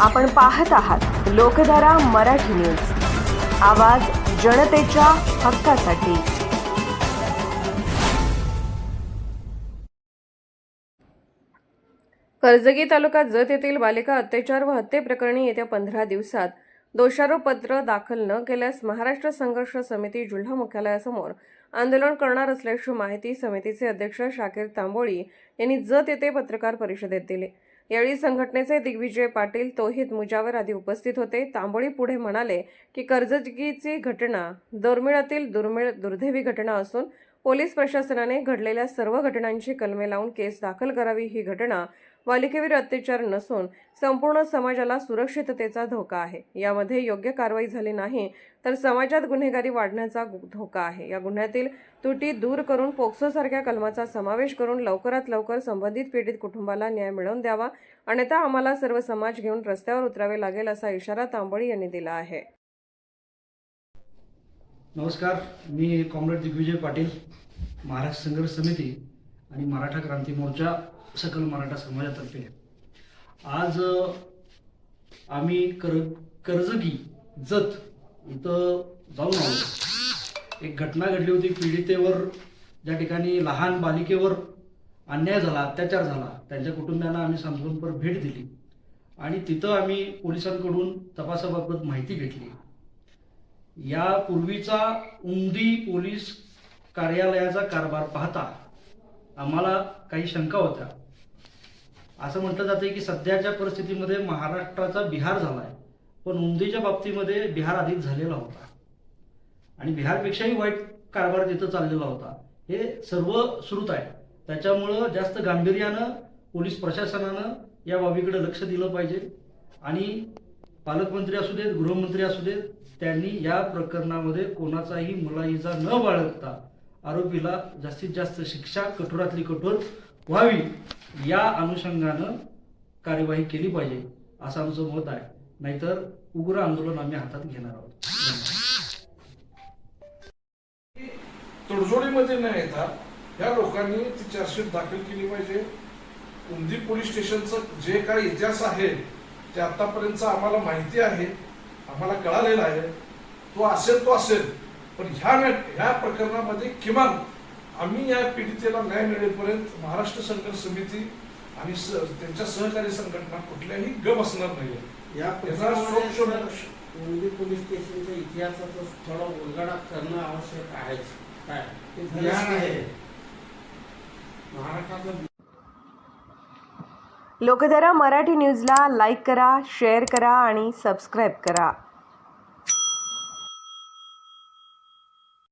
आपण पाहत आहात लोकधारा मराठी न्यूज. आवाज जनतेच्या हक्कासाठी. कर्जगी तालुका जत येथील बालिका अत्याचार व हत्येप्रकरणी येत्या पंधरा दिवसात दोषारोपपत्र दाखल न केल्यास महाराष्ट्र संघर्ष समिती जिल्हा मुख्यालयासमोर आंदोलन करणार असल्याची माहिती समितीचे अध्यक्ष शाकीर तांबोळी यांनी जत येथे पत्रकार परिषदेत दिली. यावेळी संघटनेचे दिग्विजय पाटील तोहित मुजावर आदी उपस्थित होते. तांबोळी पुढे म्हणाले की कर्जगीची घटना दुर्मिळातील दुर्मिळ दुर्दैवी घटना असून पोलीस प्रशासनाने घडलेल्या सर्व घटनांची कलमे लावून केस दाखल करावी ही घटना बालिकेवर अत्याचार नसून संपूर्ण समाजाला सुरक्षिततेचा धोका आहे. यामध्ये योग्य कारवाई झाली नाही तर समाजात गुन्हेगारी वाढण्याचा धोका आहे. या गुन्ह्यातील त्रुटी दूर करून पोक्सोसारख्या कलमाचा समावेश करून लवकरात लवकर संबंधित पीडित कुटुंबाला न्याय मिळवून द्यावा. अन्यथा आम्हाला सर्व समाज घेऊन रस्त्यावर उतरावे लागेल असा इशारा तांबळी यांनी दिला आहे. नमस्कार. मी कॉम्रेड दिग्विजय पाटील महाराष्ट्र संघर्ष समिती आणि मराठा क्रांती मोर्चा सकल मराठा समाजातर्फे आज आम्ही कर कर्जगी जत इथं जाऊन आलो. एक घटना घडली होती पीडितेवर ज्या ठिकाणी लहान बालिकेवर अन्याय झाला अत्याचार झाला त्यांच्या कुटुंबियांना आम्ही सांत्वनपर भेट दिली. आणि तिथं आम्ही पोलिसांकडून तपासाबाबत माहिती घेतली. यापूर्वीचा उमदी पोलीस कार्यालयाचा कारभार पाहता आम्हाला काही शंका होत्या. असं म्हटलं जातं की सध्याच्या परिस्थितीमध्ये महाराष्ट्राचा बिहार झाला आहे पण उमदीच्या बाबतीमध्ये बिहार अधिक झालेला होता. आणि बिहारपेक्षाही वाईट कारभार तिथं चाललेला होता. हे सर्व श्रुत आहे. त्याच्यामुळं जास्त गांभीर्यानं पोलीस प्रशासनानं या बाबीकडे लक्ष दिलं पाहिजे. आणि पालकमंत्री असू देत गृहमंत्री असू देत त्यांनी या प्रकरणामध्ये कोणाचाही मुलाईजा न बाळगता आरोपीला जास्तीत जास्त शिक्षा कठोरातली कठोर व्हावी या अनुषंगानं कार्यवाही केली पाहिजे असं आमचं मत आहे. नाहीतर उग्र आंदोलन आम्ही हातात घेणार आहोत. तडजोडीमध्ये न येता या लोकांनी ती चार्जशीट दाखल केली पाहिजे. उमदी पोलीस स्टेशनचं जे काही इतिहास आहे ते आतापर्यंत आम्हाला माहिती आहे आम्हाला कळालेला आहे. तो असेल तो असेल. पण ह्या ह्या प्रकरणामध्ये किमान आम्ही या पीडितेला न्याय मिळेपर्यंत महाराष्ट्र संघर्ष समिती आणि त्यांच्या सहकारी संघटना कुठल्याही ग बसणार नाहीये. या याचा प्रकरणामध्ये सूक्ष्म- सर, मुंबई पोलीस स्टेशनच्या इतिहासाचा थोडा उलगडा करणं आवश्यक आहे. काय? ते ज्ञान आहे. महाराष्ट्राचा लोकधारा मराठी न्यूजला लाईक करा शेअर करा आणि सबस्क्राईब करा.